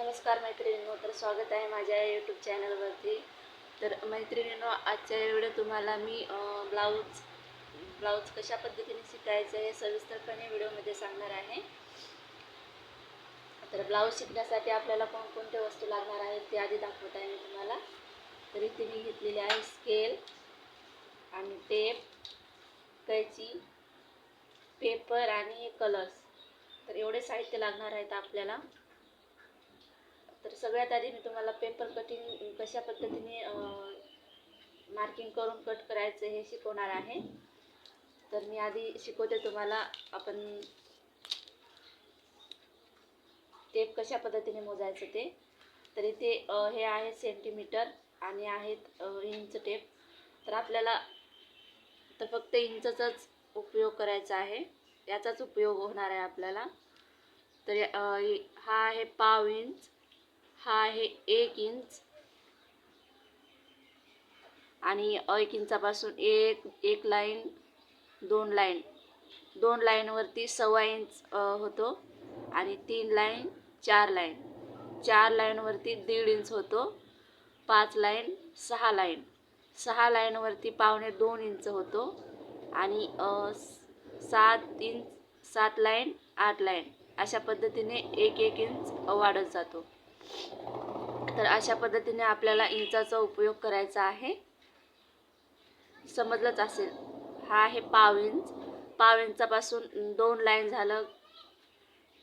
नमस्कार मैत्रिणींनो तर स्वागत आहे माझ्या यूट्यूब चॅनलवरती तर मैत्रिणींनो आजच्या व्हिडिओ तुम्हाला मी ब्लाऊज ब्लाऊज कशा पद्धतीने शिकायचं हे सविस्तरपणे व्हिडिओमध्ये सांगणार आहे. तर ब्लाऊज शिकण्यासाठी आपल्याला कोणकोणत्या वस्तू लागणार आहेत ते आधी दाखवत आहे मी तुम्हाला. तर इथे मी घेतलेली आहे स्केल आणि टेप कैची पेपर आणि कलर्स तर एवढे साहित्य लागणार आहेत आपल्याला. तर सगळ्यात आधी मी तुम्हाला पेपर कटिंग कशा पद्धतीने मार्किंग करून कट करायचं हे शिकवणार आहे. तर मी आधी शिकवते तुम्हाला आपण टेप कशा पद्धतीने मोजायचं ते. तर इथे हे आहे सेंटीमीटर आणि आहेत इंच टेप तर आपल्याला तर फक्त इंचचाच उपयोग करायचा आहे. याचाच उपयोग होणार आहे आपल्याला. तर हा आहे पाव इंच हा आहे एक इंच. आणि एक इंचापासून एक एक लाईन दोन लाईन. दोन लाईनवरती सव्वा इंच होतो. आणि तीन लाईन चार लाईन. चार लाईनवरती दीड इंच होतो. पाच लाईन सहा लाईन. सहा लाईनवरती पावणे दोन इंच होतो. आणि सात इंच सात लाईन आठ लाईन. अशा पद्धतीने एक एक इंच वाढत जातो. तर अशा पद्धतीने आपल्याला इंचाचा उपयोग करायचा आहे. समजलंच असेल. हा आहे पाव इंच. पाव इंचापासून दोन लाईन झालं.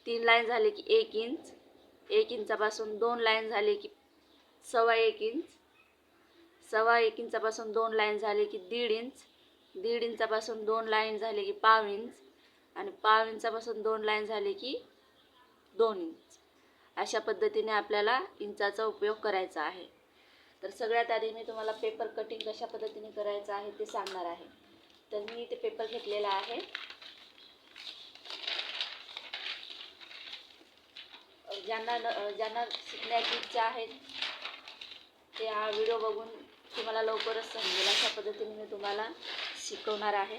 तीन लाईन झाले की एक इंच. एक इंचापासून दोन लाईन झाले की सव्वा एक इंच. सव्वा एक इंचापासून दोन लाईन झाले की दीड इंच. दीड इंचापासून दोन लाईन झाले की पाव इंच. आणि पाव इंचापासून दोन लाईन झाले की दोन इंच. अशा पद्धतीने आपल्याला इंचाचा उपयोग करायचा आहे. तर सगळ्यात आधी मी तुम्हाला पेपर कटिंग कशा पद्धतीने करायचं आहे ते सांगणार आहे. तर मी इथे पेपर घेतलेला आहे. ज्यांना न- ज्यांना शिकण्याची इच्छा आहे ते हा व्हिडिओ बघून तुम्हाला लवकरच समजेल. अशा पद्धतीने मी तुम्हाला शिकवणार आहे.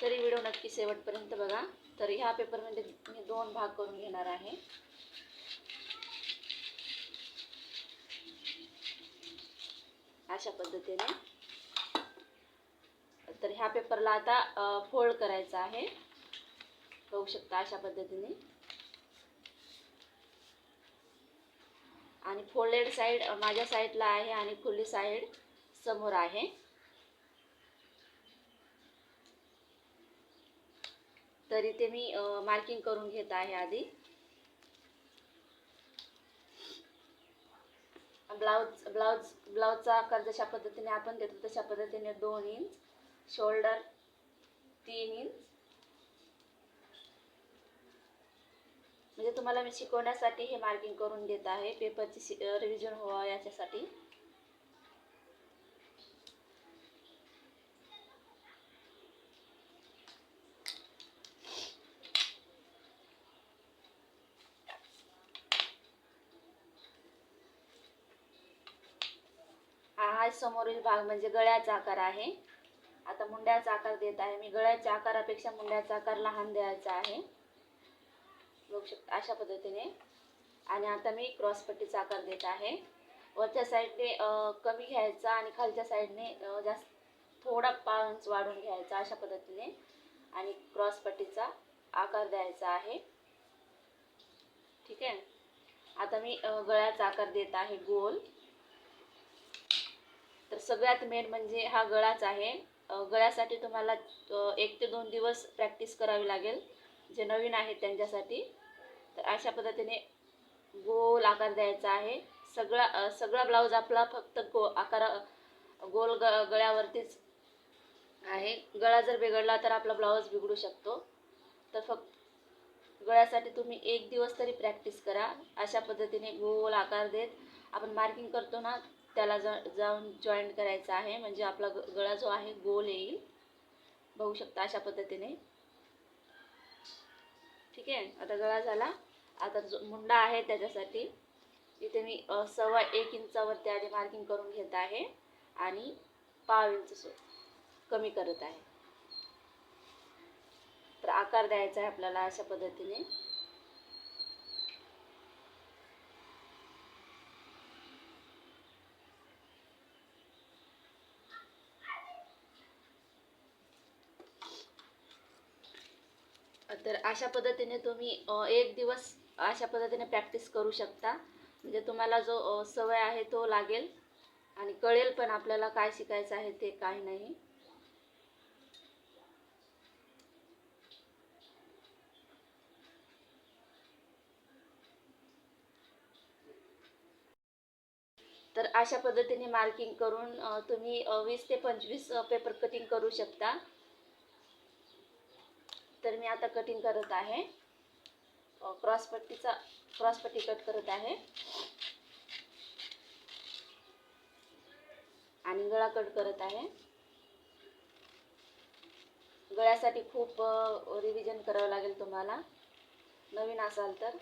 तरी व्हिडिओ नक्की शेवटपर्यंत बघा. तर ह्या पेपरमध्ये मी दोन भाग करून घेणार आहे. अशा पद्धतीने. तर ह्या पेपरला आता फोल्ड करायचा आहे. बघू शकता अशा पद्धतीने. आणि फोल्डेड साईड माझ्या साईडला आहे आणि खुली साईड समोर आहे. तर इथे मी मार्किंग करून घेत आहे आधी. ब्लाऊज ब्लाऊज ब्लाऊजचा आकार जशा पद्धतीने आपण देतो तशा पद्धतीने दोन इंच शोल्डर तीन इंच म्हणजे तुम्हाला मी शिकवण्यासाठी हे मार्किंग करून देत आहे. पेपरची रिव्हिजन व्हावं याच्यासाठी. हा समोरील भाग म्हणजे गळ्याचा आकार आहे. आता मुंड्याचा आकार देत आहे. मी गळ्याच्या आकारापेक्षा मुंड्याचा आकार लहान द्यायचा आहे. बघू शकता अशा पद्धतीने. आणि आता मी क्रॉसपट्टीचा आकार देत आहे. वरच्या साईडने कमी घ्यायचा आणि खालच्या साईडने जास्त थोडा पाच वाढून घ्यायचा अशा पद्धतीने. आणि क्रॉसपट्टीचा आकार द्यायचा आहे. ठीक आहे? आता मी गळ्याचा आकार देत आहे गोल. तर सगळ्यात मेन म्हणजे हा गळाच आहे. गळ्यासाठी तुम्हाला एक ते दोन दिवस प्रॅक्टिस करावी लागेल. जे नवीन आहेत त्यांच्यासाठी. तर अशा पद्धतीने गोल आकार द्यायचा आहे. सगळा सगळा ब्लाऊज आपला फक्त गो आकार गोल ग गळ्यावरतीच आहे. गळा जर बिघडला तर आपला ब्लाऊज बिघडू शकतो. तर फक्त गळ्यासाठी तुम्ही एक दिवस तरी प्रॅक्टिस करा. अशा पद्धतीने गोल आकार देत. आपण मार्किंग करतो ना त्याला जा जाऊन जॉईंट करायचा आहे. म्हणजे आपला ग गळा जो आहे गोल येईल. बघू शकता अशा पद्धतीने. ठीक आहे? आता गळा झाला. आता जो मुंडा आहे त्याच्यासाठी इथे मी सव्वा एक इंचावरती आधी मार्किंग करून घेत आहे. आणि पाव इंच सो कमी करत आहे. तर आकार द्यायचा आहे आपल्याला अशा पद्धतीने. तर अशा पद्धतीने तुम्ही एक दिवस अशा पद्धतीने प्रॅक्टिस करू शकता. म्हणजे तुम्हाला जो सवय आहे तो लागेल. आणि कळेल पण आपल्याला काय शिकायचं आहे ते काय नाही. तर अशा पद्धतीने मार्किंग करून तुम्ही वीस ते पंचवीस पेपर कटिंग करू शकता. तर मी आता कटिंग करत आहे. क्रॉसपट्टीचा क्रॉसपट्टी कट करत आहे. आणि गळा कट करत आहे. गळ्यासाठी खूप रिव्हिजन करावं लागेल तुम्हाला. नवीन असाल तर.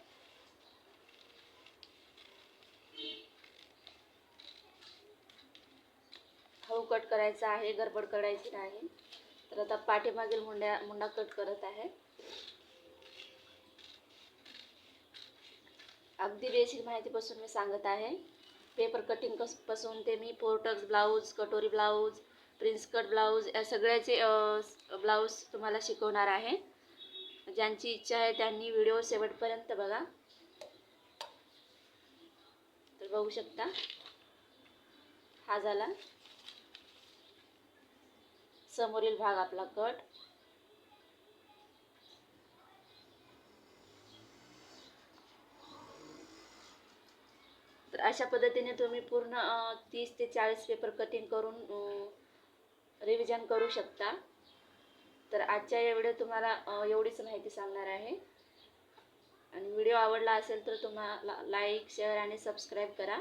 हळू कट करायचा आहे गडबड करायची नाही. तर आता पाठीमागील मुंड्या मुंडा कट करत आहे. अगदी बेसिक माहितीपासून मी सांगत आहे. पेपर कटिंग कसपासून ते मी पोर्टक्स ब्लाऊज कटोरी ब्लाऊज प्रिन्स कट ब्लाऊज या सगळ्याचे ब्लाऊज तुम्हाला शिकवणार आहे. ज्यांची इच्छा आहे त्यांनी व्हिडिओ शेवटपर्यंत बघा. तर बघू शकता. हा झाला. समोरील भाग आपला कट. तर अशा पद्धतीने तुम्ही पूर्ण तीस ते चाळीस पेपर कटिंग करून रिव्हिजन करू शकता. तर आजच्या या व्हिडिओ तुम्हाला एवढीच माहिती सांगणार आहे. आणि व्हिडिओ आवडला असेल तर तुम्हाला लाईक शेअर आणि सबस्क्राईब करा.